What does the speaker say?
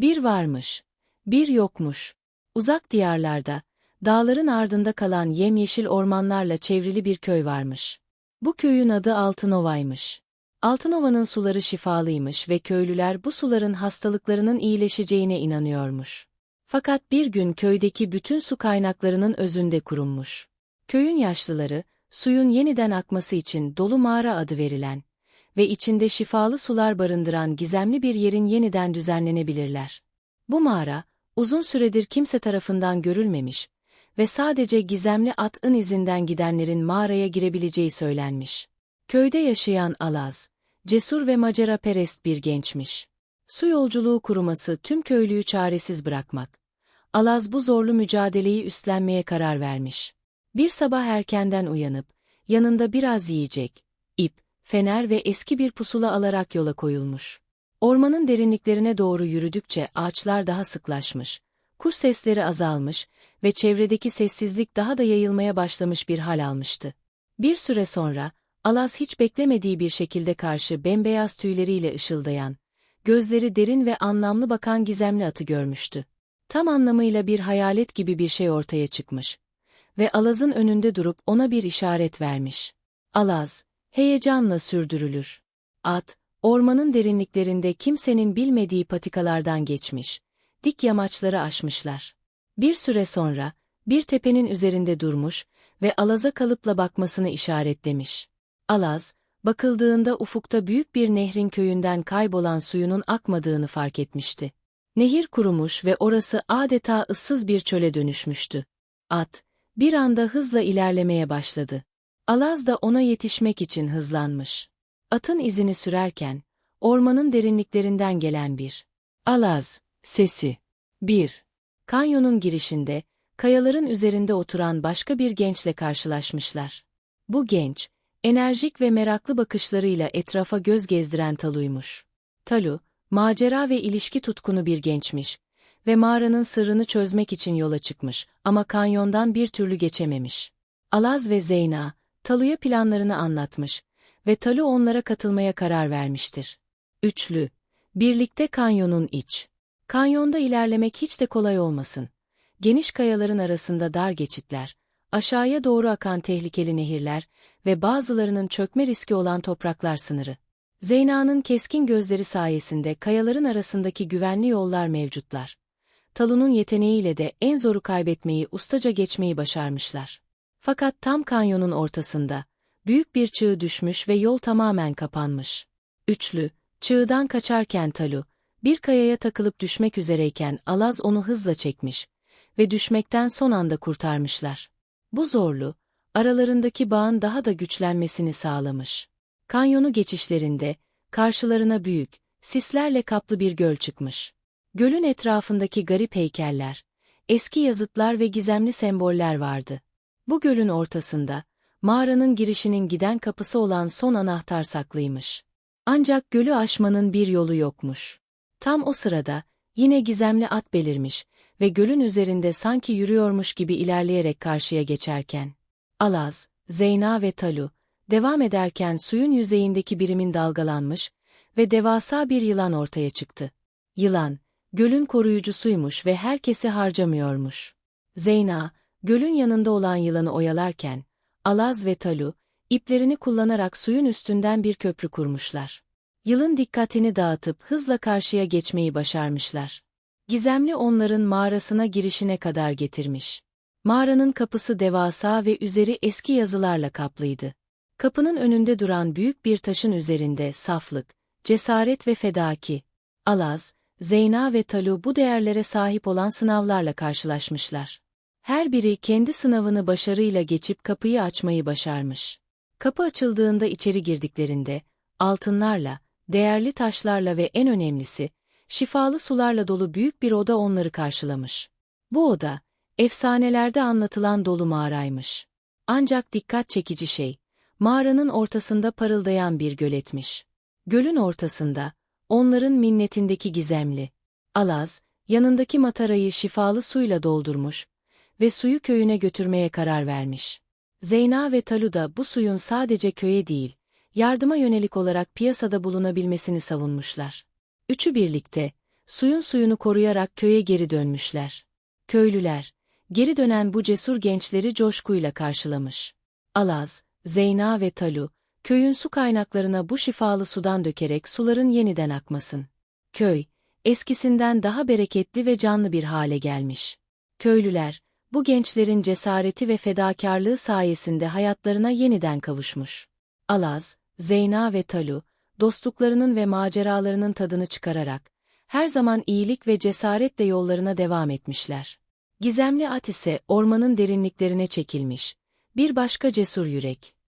Bir varmış, bir yokmuş. Uzak diyarlarda, dağların ardında kalan yemyeşil ormanlarla çevrili bir köy varmış. Bu köyün adı Altınova'ymış. Altınova'nın suları şifalıymış ve köylüler bu suların hastalıklarının iyileşeceğine inanıyormuş. Fakat bir gün köydeki bütün su kaynaklarının özünde kurunmuş. Köyün yaşlıları, suyun yeniden akması için dolu mağara adı verilen ve içinde şifalı sular barındıran gizemli bir yerin yeniden düzenlenebilirler. Bu mağara, uzun süredir kimse tarafından görülmemiş ve sadece gizemli atın izinden gidenlerin mağaraya girebileceği söylenmiş. Köyde yaşayan Alaz, cesur ve macera perest bir gençmiş. Su yolculuğu kuruması tüm köylüyü çaresiz bırakmak. Alaz bu zorlu mücadeleyi üstlenmeye karar vermiş. Bir sabah erkenden uyanıp, yanında biraz yiyecek, fener ve eski bir pusula alarak yola koyulmuş. Ormanın derinliklerine doğru yürüdükçe ağaçlar daha sıklaşmış, kuş sesleri azalmış ve çevredeki sessizlik daha da yayılmaya başlamış bir hal almıştı. Bir süre sonra, Alaz hiç beklemediği bir şekilde karşı bembeyaz tüyleriyle ışıldayan, gözleri derin ve anlamlı bakan gizemli atı görmüştü. Tam anlamıyla bir hayalet gibi bir şey ortaya çıkmış. Ve Alaz'ın önünde durup ona bir işaret vermiş. Alaz, heyecanla sürdürülür. At, ormanın derinliklerinde kimsenin bilmediği patikalardan geçmiş. Dik yamaçları aşmışlar. Bir süre sonra, bir tepenin üzerinde durmuş ve Alaz'a kalıpla bakmasını işaretlemiş. Alaz, bakıldığında ufukta büyük bir nehrin köyünden kaybolan suyunun akmadığını fark etmişti. Nehir kurumuş ve orası adeta ıssız bir çöle dönüşmüştü. At, bir anda hızla ilerlemeye başladı. Alaz da ona yetişmek için hızlanmış. Atın izini sürerken, ormanın derinliklerinden gelen bir Alaz, sesi. 1. Kanyonun girişinde, kayaların üzerinde oturan başka bir gençle karşılaşmışlar. Bu genç, enerjik ve meraklı bakışlarıyla etrafa göz gezdiren Talu'ymuş. Talu, macera ve ilişki tutkunu bir gençmiş ve mağaranın sırrını çözmek için yola çıkmış ama kanyondan bir türlü geçememiş. Alaz ve Zeyna, Talu'ya planlarını anlatmış ve Talu onlara katılmaya karar vermiştir. Üçlü, birlikte kanyonun iç. Kanyonda ilerlemek hiç de kolay olmasın. Geniş kayaların arasında dar geçitler, aşağıya doğru akan tehlikeli nehirler ve bazılarının çökme riski olan topraklar sınırı. Zeyna'nın keskin gözleri sayesinde kayaların arasındaki güvenli yollar mevcutlar. Talun'un yeteneğiyle de en zoru kaybetmeyi ustaca geçmeyi başarmışlar. Fakat tam kanyonun ortasında, büyük bir çığ düşmüş ve yol tamamen kapanmış. Üçlü, çığdan kaçarken Talu, bir kayaya takılıp düşmek üzereyken Alaz onu hızla çekmiş ve düşmekten son anda kurtarmışlar. Bu zorlu, aralarındaki bağın daha da güçlenmesini sağlamış. Kanyonu geçişlerinde, karşılarına büyük, sislerle kaplı bir göl çıkmış. Gölün etrafındaki garip heykeller, eski yazıtlar ve gizemli semboller vardı. Bu gölün ortasında, mağaranın girişinin giden kapısı olan son anahtar saklıymış. Ancak gölü aşmanın bir yolu yokmuş. Tam o sırada, yine gizemli at belirmiş ve gölün üzerinde sanki yürüyormuş gibi ilerleyerek karşıya geçerken. Alaz, Zeyna ve Talu, devam ederken suyun yüzeyindeki birimin dalgalanmış ve devasa bir yılan ortaya çıktı. Yılan, gölün koruyucusuymuş ve herkesi harcamıyormuş. Zeyna, gölün yanında olan yılanı oyalarken, Alaz ve Talu, iplerini kullanarak suyun üstünden bir köprü kurmuşlar. Yılın dikkatini dağıtıp hızla karşıya geçmeyi başarmışlar. Gizemli onların mağarasına girişine kadar getirmiş. Mağaranın kapısı devasa ve üzeri eski yazılarla kaplıydı. Kapının önünde duran büyük bir taşın üzerinde saflık, cesaret ve fedaki, Alaz, Zeyna ve Talu bu değerlere sahip olan sınavlarla karşılaşmışlar. Her biri kendi sınavını başarıyla geçip kapıyı açmayı başarmış. Kapı açıldığında içeri girdiklerinde, altınlarla, değerli taşlarla ve en önemlisi, şifalı sularla dolu büyük bir oda onları karşılamış. Bu oda, efsanelerde anlatılan dolu mağaraymış. Ancak dikkat çekici şey, mağaranın ortasında parıldayan bir göletmiş. Gölün ortasında, onların minnetindeki gizemli, Alaz, yanındaki matarayı şifalı suyla doldurmuş ve suyu köyüne götürmeye karar vermiş. Zeyna ve Talu da bu suyun sadece köye değil, yardıma yönelik olarak piyasada bulunabilmesini savunmuşlar. Üçü birlikte, suyun suyunu koruyarak köye geri dönmüşler. Köylüler, geri dönen bu cesur gençleri coşkuyla karşılamış. Alaz, Zeyna ve Talu, köyün su kaynaklarına bu şifalı sudan dökerek suların yeniden akmasın. Köy, eskisinden daha bereketli ve canlı bir hale gelmiş. Köylüler, bu gençlerin cesareti ve fedakarlığı sayesinde hayatlarına yeniden kavuşmuş. Alaz, Zeyna ve Talu, dostluklarının ve maceralarının tadını çıkararak, her zaman iyilik ve cesaretle yollarına devam etmişler. Gizemli at ise ormanın derinliklerine çekilmiş, bir başka cesur yürek.